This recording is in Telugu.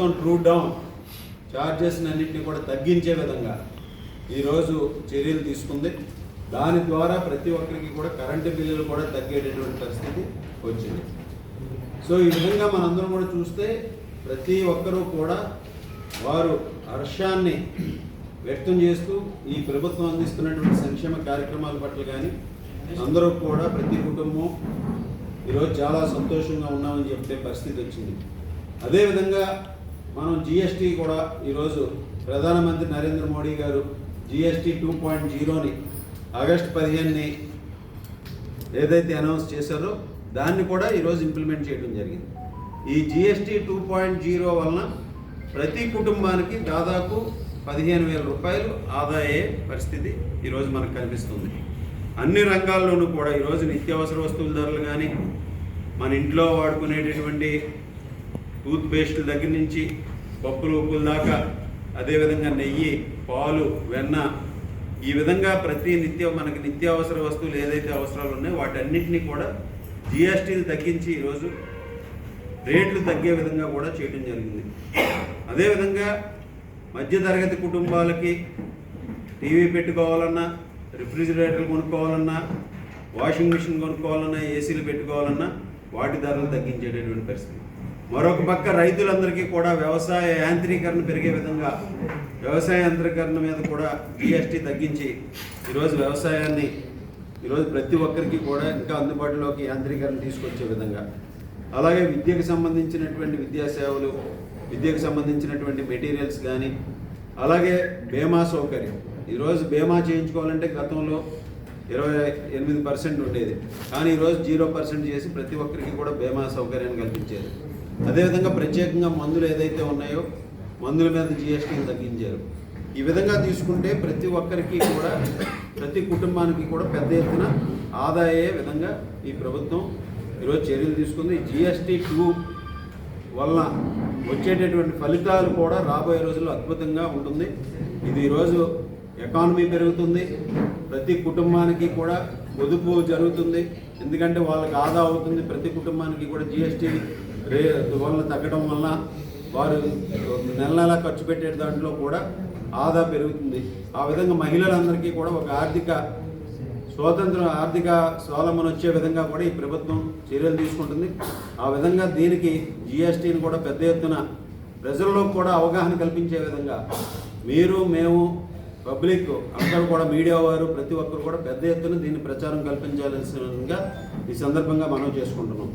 ట్రూ డౌన్ చార్జెస్ అన్నింటినీ కూడా తగ్గించే విధంగా ఈరోజు చర్యలు తీసుకుంది. దాని ద్వారా ప్రతి ఒక్కరికి కూడా కరెంటు బిల్లులు కూడా తగ్గేటటువంటి పరిస్థితి వచ్చింది. సో ఈ విధంగా మనందరం కూడా చూస్తే ప్రతి ఒక్కరూ కూడా వారు హర్షాన్ని వ్యక్తం చేస్తూ ఈ ప్రభుత్వం అందిస్తున్నటువంటి సంక్షేమ కార్యక్రమాల పట్ల కానీ అందరూ కూడా ప్రతి కుటుంబం ఈరోజు చాలా సంతోషంగా ఉన్నామని చెప్పే పరిస్థితి వచ్చింది. అదేవిధంగా మనం జిఎస్టీ కూడా ఈరోజు ప్రధానమంత్రి నరేంద్ర మోడీ గారు జిఎస్టీ టూ పాయింట్ జీరోని ఆగస్ట్ పదిహేనుని ఏదైతే అనౌన్స్ చేశారో దాన్ని కూడా ఈరోజు ఇంప్లిమెంట్ చేయడం జరిగింది. ఈ జిఎస్టీ టూ పాయింట్ జీరో వలన ప్రతి కుటుంబానికి దాదాపు పదిహేను వేల రూపాయలు ఆదాయ పరిస్థితి ఈరోజు మనకు కనిపిస్తుంది. అన్ని రంగాల్లోనూ కూడా ఈరోజు నిత్యావసర వస్తువుల ధరలు కానీ మన ఇంట్లో వాడుకునేటటువంటి టూత్ పేస్టుల దగ్గర నుంచి పప్పులు ఉప్పుల దాకా అదేవిధంగా నెయ్యి పాలు వెన్న ఈ విధంగా ప్రతి నిత్య మనకి నిత్యావసర వస్తువులు ఏదైతే అవసరాలు ఉన్నాయో వాటన్నిటినీ కూడా జిఎస్టీలు తగ్గించి ఈరోజు రేట్లు తగ్గే విధంగా కూడా చేయడం జరిగింది. అదేవిధంగా మధ్యతరగతి కుటుంబాలకి టీవీ పెట్టుకోవాలన్నా రిఫ్రిజిరేటర్లు కొనుక్కోవాలన్నా వాషింగ్ మిషన్ కొనుక్కోవాలన్నా ఏసీలు పెట్టుకోవాలన్నా వాటి ధరలు తగ్గించేటటువంటి పరిస్థితి. మరొక పక్క రైతులందరికీ కూడా వ్యవసాయ యాంత్రీకరణ పెరిగే విధంగా వ్యవసాయ యాంత్రీకరణ మీద కూడా జిఎస్టీ తగ్గించి ఈరోజు వ్యవసాయాన్ని ఈరోజు ప్రతి ఒక్కరికి కూడా ఇంకా అందుబాటులోకి యాంత్రీకరణ తీసుకొచ్చే విధంగా. అలాగే విద్యకు సంబంధించినటువంటి విద్యా సేవలు విద్యకు సంబంధించినటువంటి మెటీరియల్స్ కానీ అలాగే బీమా సౌకర్యం. ఈరోజు బీమా చేయించుకోవాలంటే గతంలో ఇరవై ఎనిమిది పర్సెంట్ ఉండేది. కానీ ఈరోజు జీరో పర్సెంట్ చేసి ప్రతి ఒక్కరికి కూడా బీమా సౌకర్యాన్ని కల్పించేది అదేవిధంగా ప్రత్యేకంగా మందులు ఏదైతే ఉన్నాయో మందుల మీద జిఎస్టీని తగ్గించారు. ఈ విధంగా తీసుకుంటే ప్రతి ఒక్కరికి కూడా ప్రతి కుటుంబానికి కూడా పెద్ద ఎత్తున ఆదా అయ్యే విధంగా ఈ ప్రభుత్వం ఈరోజు చర్యలు తీసుకుంది. జిఎస్టీ టూ వల్ల వచ్చేటటువంటి ఫలితాలు కూడా రాబోయే రోజుల్లో అద్భుతంగా ఉంటుంది. ఇది ఈరోజు ఎకానమీ పెరుగుతుంది. ప్రతి కుటుంబానికి కూడా పొదుపు జరుగుతుంది. ఎందుకంటే వాళ్ళకి ఆదా అవుతుంది. ప్రతి కుటుంబానికి కూడా జిఎస్టీ రే వలన తగ్గడం వలన వారు నెల నెల ఖర్చు పెట్టే దాంట్లో కూడా ఆదా పెరుగుతుంది. ఆ విధంగా మహిళలందరికీ కూడా ఒక ఆర్థిక స్వాతంత్రం ఆర్థిక స్వలంబన వచ్చే విధంగా కూడా ఈ ప్రభుత్వం చర్యలు తీసుకుంటుంది. ఆ విధంగా దీనికి జిఎస్టీని కూడా పెద్ద ఎత్తున ప్రజల్లో కూడా అవగాహన కల్పించే విధంగా మీరు మేము పబ్లిక్ అందరూ కూడా మీడియా వారు ప్రతి ఒక్కరు కూడా పెద్ద ఎత్తున దీన్ని ప్రచారం కల్పించాల్సిందిగా ఈ సందర్భంగా మనం చేసుకుంటున్నాం.